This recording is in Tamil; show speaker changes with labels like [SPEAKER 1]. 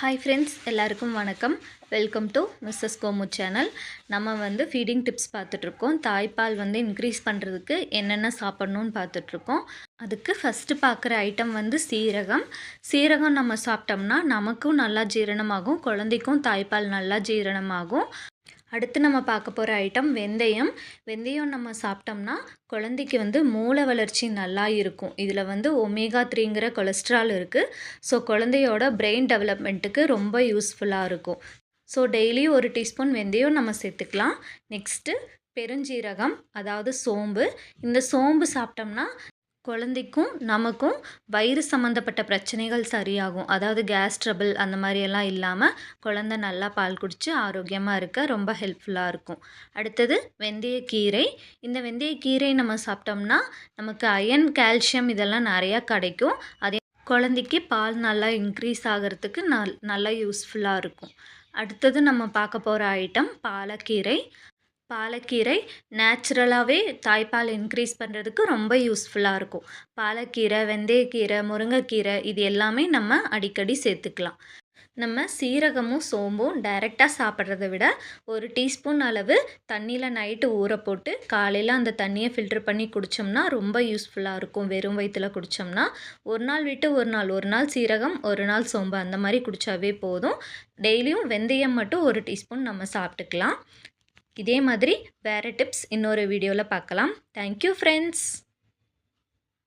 [SPEAKER 1] ஹாய் ஃப்ரெண்ட்ஸ் எல்லாருக்கும் வணக்கம். Welcome to Mrs Komu channel நம்ம வந்து ஃபீடிங் டிப்ஸ் பார்த்துட்ருக்கோம். தாய்ப்பால் வந்து இன்க்ரீஸ் பண்ணுறதுக்கு என்னென்ன சாப்பிட்ணுன்னு பார்த்துட்ருக்கோம். அதுக்கு ஃபஸ்ட்டு பார்க்குற ஐட்டம் வந்து சீரகம். சீரகம் நம்ம சாப்பிட்டோம்னா நமக்கும் நல்லா ஜீரணமாகும் குழந்தைக்கும் தாய்ப்பால் நல்லா ஜீரணமாகும். அடுத்து நம்ம பார்க்க போகிற ஐட்டம் வெந்தயம். வெந்தயம் நம்ம சாப்பிட்டோம்னா குழந்தைக்கு வந்து மூளை வளர்ச்சி நல்லா இருக்கும். இதில் வந்து ஒமேகா த்ரீங்கிற கொலஸ்ட்ரால் இருக்குது ஸோ குழந்தையோட பிரெயின் டெவலப்மெண்ட்டுக்கு ரொம்ப யூஸ்ஃபுல்லாக இருக்கும். ஸோ டெய்லி ஒரு டீஸ்பூன் வெந்தயம் நம்ம சேர்த்துக்கலாம். நெக்ஸ்ட்டு பெருஞ்சீரகம் அதாவது சோம்பு. இந்த சோம்பு சாப்பிட்டோம்னா குழந்தைக்கும் நமக்கும் வயிறு சம்மந்தப்பட்ட பிரச்சனைகள் சரியாகும். அதாவது கேஸ் ட்ரபிள் அந்த மாதிரியெல்லாம் இல்லாமல் குழந்த நல்லா பால் குடித்து ஆரோக்கியமாக இருக்க ரொம்ப ஹெல்ப்ஃபுல்லாக இருக்கும். அடுத்தது வெந்தயக்கீரை. இந்த வெந்தயக்கீரை நம்ம சாப்பிட்டோம்னா நமக்கு அயன் கால்சியம் இதெல்லாம் நிறையா கிடைக்கும். அதே குழந்தைக்கு பால் நல்லா இன்க்ரீஸ் ஆகிறதுக்கு நல் நல்லா யூஸ்ஃபுல்லாக இருக்கும். அடுத்தது நம்ம பார்க்க போகிற ஐட்டம் பாலக்கீரை. பாலக்கீரை நேச்சுரலாகவே தாய்ப்பால் இன்க்ரீஸ் பண்ணுறதுக்கு ரொம்ப யூஸ்ஃபுல்லாக இருக்கும். பாலக்கீரை வெந்தயக்கீரை முருங்கைக்கீரை இது எல்லாமே நம்ம அடிக்கடி சேர்த்துக்கலாம். நம்ம சீரகமும் சோம்பும் டைரெக்டாக சாப்பிட்றத விட ஒரு டீஸ்பூன் அளவு தண்ணியில் நைட்டு ஊற போட்டு காலையில் அந்த தண்ணியை ஃபில்ட்ரு பண்ணி குடித்தோம்னா ரொம்ப யூஸ்ஃபுல்லாக இருக்கும். வெறும் வயிற்றில் குடித்தோம்னா ஒரு நாள் விட்டு ஒரு நாள் ஒரு நாள் சீரகம் ஒரு நாள் சோம்பு அந்த மாதிரி குடித்தாவே போதும். டெய்லியும் வெந்தயம் மட்டும் ஒரு டீஸ்பூன் நம்ம சாப்பிட்டுக்கலாம். இதே மாதிரி வேறு டிப்ஸ் இன்னொரு வீடியோவில் பார்க்கலாம். Thank you friends